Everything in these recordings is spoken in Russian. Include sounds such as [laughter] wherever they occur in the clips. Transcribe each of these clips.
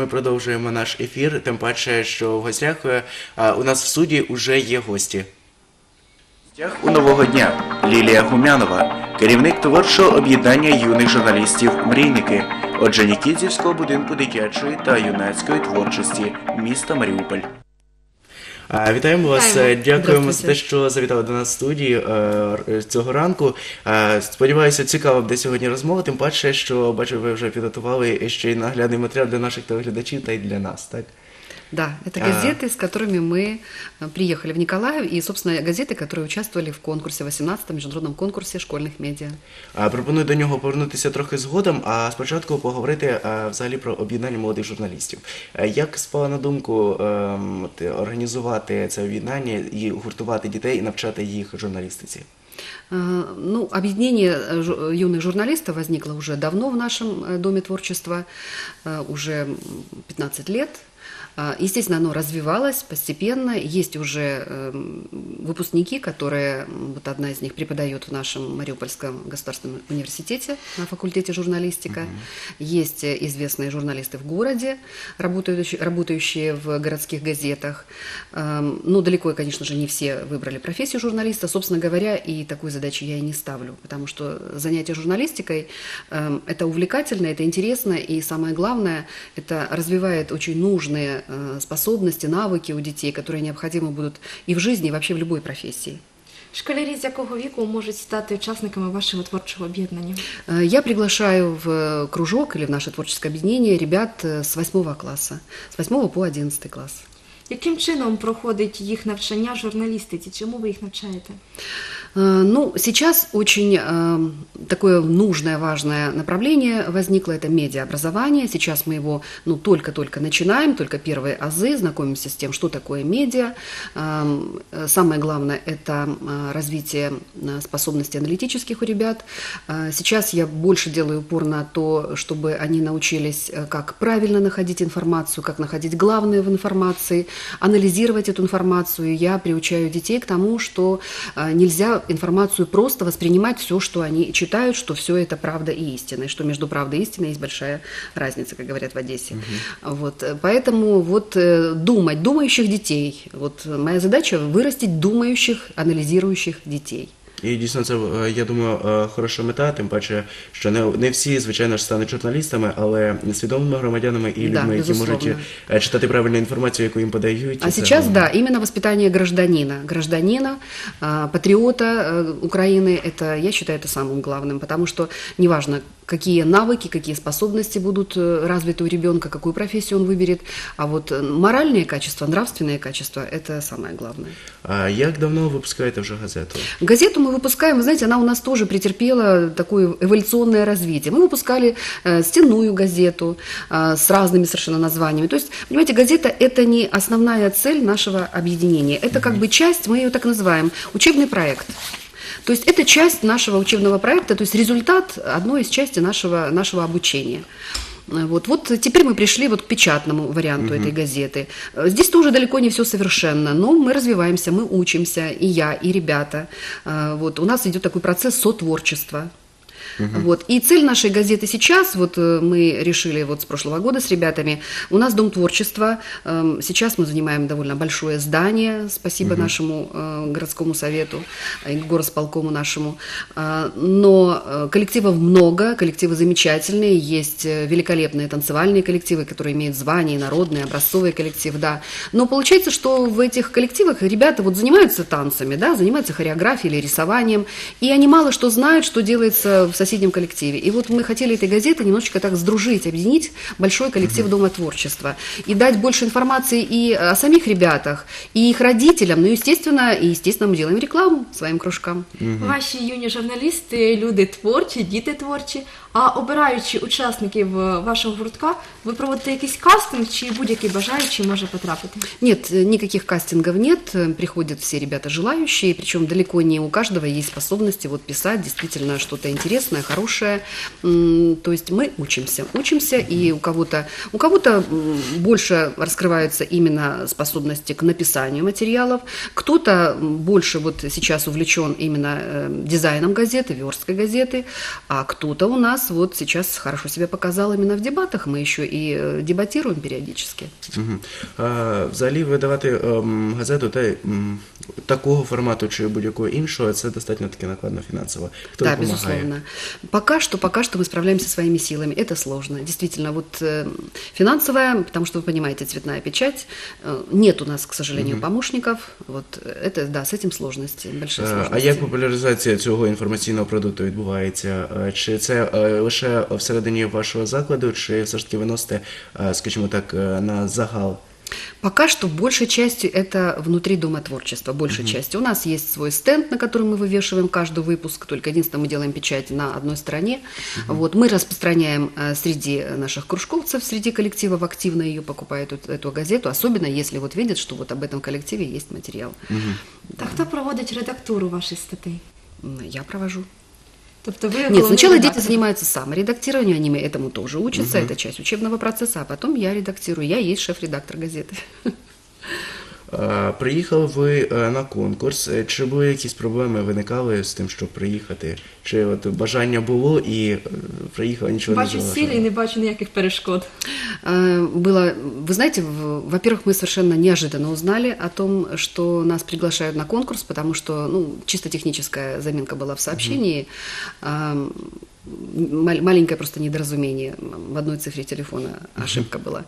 Ми продовжуємо наш ефір, тим паче, що в гостях е, у нас в суді вже є гості. В у нового дня Лілія Гумянова, керівник творчого об'єднання юних журналістів Мрійники, Оджанікідзівського будинку дитячої та юнацької творчості міста Маріуполь. Вітаємо вас. Вітаємо. Е, Дякуємо за те, що завітали до нас в студії е, цього ранку. Е, Сподіваюся, цікаво буде сьогодні розмова. Тим паче, що бачу, ви вже підготували ще й наглядний матеріал для наших телеглядачів та й для нас. Так Да, это А. газеты, с которыми мы э, приехали в Николаев, и, собственно, газеты, которые участвовали в конкурсе, 18-м международном конкурсе школьных медиа. А, Пропоную до нього повернутися трохи згодом, а спочатку поговорити а, взагалі про об'єднання молодих журналістів. Е, Як спала на думку ем, от, організувати це об'єднання і гуртувати дітей і навчати їх журналістиці? Э, Ну, объединение э, жу- юных журналистов возникло уже давно в нашем э, Доме творчества, э, уже м, 15 лет. А, Естественно, оно развивалось постепенно. Есть уже эм, выпускники, которые, вот одна из них преподает в нашем Мариупольском государственном университете на факультете журналистика. Есть э, известные журналисты в городе, работающие, работающие в городских газетах. Эм, Ну, далеко, конечно же, не все выбрали профессию журналиста. Собственно говоря, и такой задачи я и не ставлю, потому что занятие журналистикой эм, – это увлекательно, это интересно, и самое главное, это развивает очень нужные э, способности, навыки у детей, которые необходимы будут и в жизни, и вообще в любой профессии. Школярі з якого віку можуть стати учасниками вашого творчого об'єднання? Э, Я приглашаю в э, кружок или в наше творческое объединение ребят э, с 8 класса, с 8 по 11 класс. Яким чином проходить їх навчання журналістиці? Чому ви їх навчаєте? Э, Ну, сейчас очень э, такое нужное, важное направление возникло, это медиаобразование. Сейчас мы его ну, только-только начинаем, только первые азы, знакомимся с тем, что такое медиа. Эм, э, Самое главное – это э, развитие э, способностей аналитических у ребят. Э, Сейчас я больше делаю упор на то, чтобы они научились, э, как правильно находить информацию, как находить главное в информации, анализировать эту информацию. Я приучаю детей к тому, что э, нельзя информацию просто воспринимать все, что они читают, что все это правда и истина, и что между правдой и истиной есть большая разница, как говорят в Одессе. Вот, э, поэтому вот э, думать, думающих детей. Вот моя задача вырастить думающих, анализирующих детей. І дійсно це е, я думаю е, хороша мета, тим паче, що не, не всі, звичайно ж, стануть журналістами, але свідомими громадянами і Да, людьми, які безусловно. можуть е, читати правильну інформацію, яку їм подають. А Це сейчас, головне. да, именно воспитание гражданина, гражданина, а, патриота э, Украины, это, я считаю, это самым главным, потому что неважно, какие навыки, какие способности будут э, развиты у ребенка, какую профессию он выберет, а вот э, моральные качества, нравственные качества – это самое главное. А як давно ви випускаєте вже газету? Газету мы выпускаем, вы знаете, она у нас тоже претерпела такое эволюционное развитие. Мы выпускали э, стенную газету э, с разными совершенно названиями. То есть, понимаете, газета – это не основная цель нашего объединения. Это как бы часть, мы ее так называем, учебный проект. То есть это часть нашего учебного проекта, то есть результат одной из части нашего, нашего обучения. Э, Вот, вот теперь мы пришли вот к печатному варианту этой газеты. Э, Здесь тоже далеко не все совершенно, но мы развиваемся, мы учимся, и я, и ребята. Э, Вот, у нас идет такой процесс сотворчества. Вот. И цель нашей газеты сейчас, вот э, мы решили вот с прошлого года с ребятами, у нас Дом творчества, эм, сейчас мы занимаем довольно большое здание, спасибо нашему э, городскому совету, э, горосполкому нашему, А, но э, коллективов много, коллективы замечательные, есть э, великолепные танцевальные коллективы, которые имеют звание, народные, образцовые коллективы, да, но получается, что в этих коллективах ребята вот занимаются танцами, да, занимаются хореографией или рисованием, и они мало что знают, что делается в соседнем коллективе. И вот мы хотели этой газетой немножечко так сдружить, объединить большой коллектив Дома творчества и дать больше информации и о самих ребятах, и их родителям, ну, естественно, и, естественно, мы делаем рекламу своим кружкам. Ваші юні журналісти, люди творчі, діти творчі. а обираючи учасників вашого гуртка, ви проводите якийсь кастинг, чи будь-який бажаючий може потрапити? Нет, э, никаких кастингов нет, э, приходят все ребята желающие, причем далеко не у каждого есть способности вот писать действительно что-то интересное. М, То есть мы учимся, учимся, и у кого-то у кого-то больше раскрываются именно способности к написанию материалов, кто-то больше вот сейчас увлечен именно э, дизайном газеты, версткой газеты, а кто-то у нас вот сейчас хорошо себя показал именно в дебатах. Мы еще и э, дебатируем периодически. Мгм. А, взагалі видавати ем, газету та, м, такого формату чи будь-якого іншого, це достатньо таки накладно фінансово. Хто да, допомагає? безусловно. Пока что, пока что мы справляемся своими силами. Это сложно. Действительно, вот э, финансовая, потому что вы понимаете, цветная печать. э, нет у нас, к сожалению, помощников. Вот э, это, да, с этим сложности, большие Е, сложности. А як популяризація цього інформаційного продукту відбувається? Е, Чи це е, лише всередині вашого закладу, чи все ж таки виносите, скажімо так, на загал? Пока что большей частью это внутри Дома творчества, большей частью. У нас есть свой стенд, на котором мы вывешиваем каждый выпуск, только единственное, мы делаем печать на одной стороне. Вот, мы распространяем э, среди наших кружковцев, среди коллективов активно ее покупают, эту, эту газету, особенно если вот видят, что вот об этом коллективе есть материал. А хто проводить редактуру ваших статей? М, Я провожу. Тобто ви Нет, сначала дети редактор. занимаются саморедактированием, они этому тоже учатся, это часть учебного процесса, а потом я редактирую, я есть шеф-редактор газеты. [laughs] Е, Приїхали ви е, на конкурс. Е, Чи були якісь проблеми виникали з тим, щоб приїхати? Чи от бажання було і е, приїхали нічого Бачу не цілі і заважало? не бачу ніяких перешкод. Э, Было, вы знаете, в- во-первых, мы совершенно неожиданно узнали о том, что нас приглашают на конкурс, потому что, ну, чисто техническая заминка была в сообщении. Ам, мал- Маленькое просто недоразумение. В одной цифре телефона ошибка была.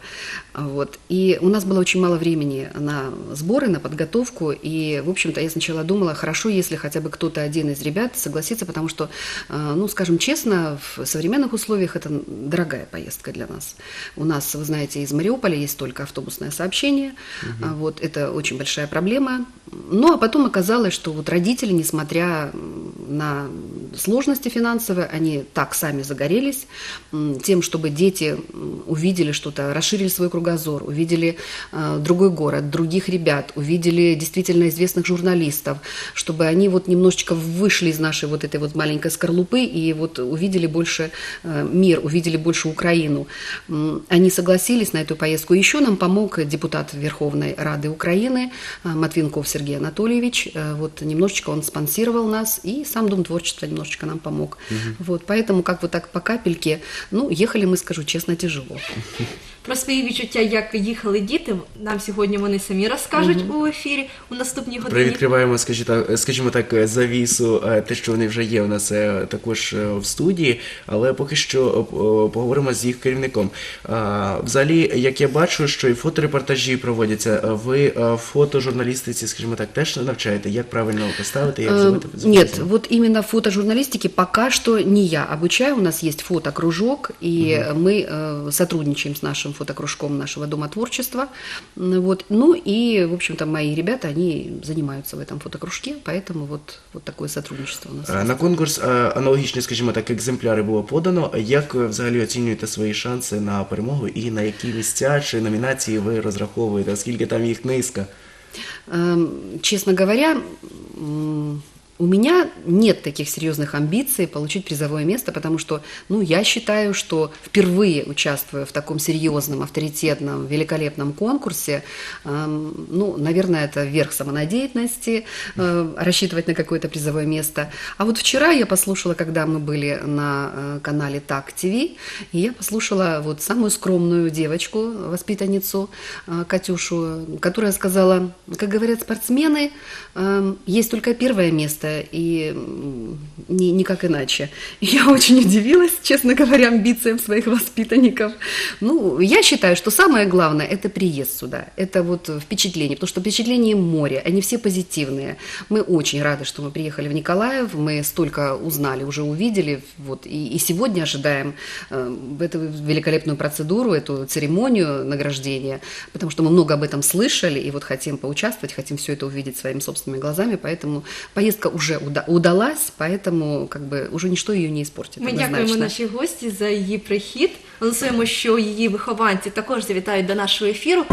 Вот. И у нас было очень мало времени на сборы, на подготовку. И, в общем-то, я сначала думала, хорошо, если хотя бы кто-то один из ребят согласится, потому что, э, ну, скажем честно, в современных условиях это дорогая поездка для нас. У нас, вы знаете, из Мариуполя есть только автобусное сообщение. А Вот это очень большая проблема. Ну, а потом оказалось, что вот родители, несмотря на сложности финансовые, они так сами загорелись тем, чтобы дети увидели что-то, расширили свой кругозор, увидели э, другой город, других ребят, увидели действительно известных журналистов, чтобы они вот немножечко вышли из нашей вот этой вот маленькой скорлупы и вот увидели больше э, мир, увидели больше Украину. Они согласились на эту поездку. Еще нам помог депутат Верховной Рады Украины э, Матвинков Сергей Анатольевич. Вот немножечко он спонсировал нас, и сам Дом творчества немножечко нам помог. Вот, поэтому как вот так по капельке, ну, ехали мы, скажу честно, тяжело. Про свої відчуття, як їхали діти, нам сьогодні вони самі розкажуть у ефірі у наступній годині. Привідкриваємо, скажімо так, скажімо так, завісу, е, те, що вони вже є у нас е, також е, в студії, але поки що е, поговоримо з їх керівником. А, Взагалі, як я бачу, що і фоторепортажі проводяться, е, ви е, фотожурналістиці, скажімо так, теж навчаєте, як правильно поставити, як Э, зробити Нет, вот именно фотожурналистики пока что не я обучаю. У нас есть фотокружок, и мы э, сотрудничаем с нашим фотокружком нашего Дома творчества. М, Вот. Ну и, в общем-то, мои ребята, они занимаются в этом фотокружке, поэтому вот, вот такое сотрудничество у нас. Е, есть. На конкурс е, аналогічні, скажімо так, екземпляри було подано. Як ви взагалі оцінюєте свої шанси на перемогу і на які місця чи номінації ви розраховуєте, оскільки там їх низка? Эм, Честно говоря, м, у меня нет таких серьезных амбиций получить призовое место, потому что, ну, я считаю, что впервые участвуя в таком серьезном, авторитетном, великолепном конкурсе, эм, ну, наверное, это верх самонадеянности, э, рассчитывать на какое-то призовое место. А вот вчера я послушала, когда мы были на э, канале Так ТВ, и я послушала вот самую скромную девочку, воспитанницу э, Катюшу, которая сказала, как говорят спортсмены, эм, есть только первое место и м, ни- никак иначе. И [laughs] я очень удивилась, честно говоря, амбициям своих воспитанников. Ну, я считаю, что самое главное – это приезд сюда, это вот впечатление, потому что впечатление море, они все позитивные. Мы очень рады, что мы приехали в Николаев, мы столько узнали, уже увидели, вот, и, и сегодня ожидаем э, эту великолепную процедуру, эту церемонию награждения, потому что мы много об этом слышали, и вот хотим поучаствовать, хотим все это увидеть своими собственными глазами, поэтому поездка уже уда- удалась, поэтому как бы уже ничто ее не испортит. Ми однозначно. дякуємо нашій гості за її прихід. Анонсуємо, що її вихованці також завітають до нашого ефіру.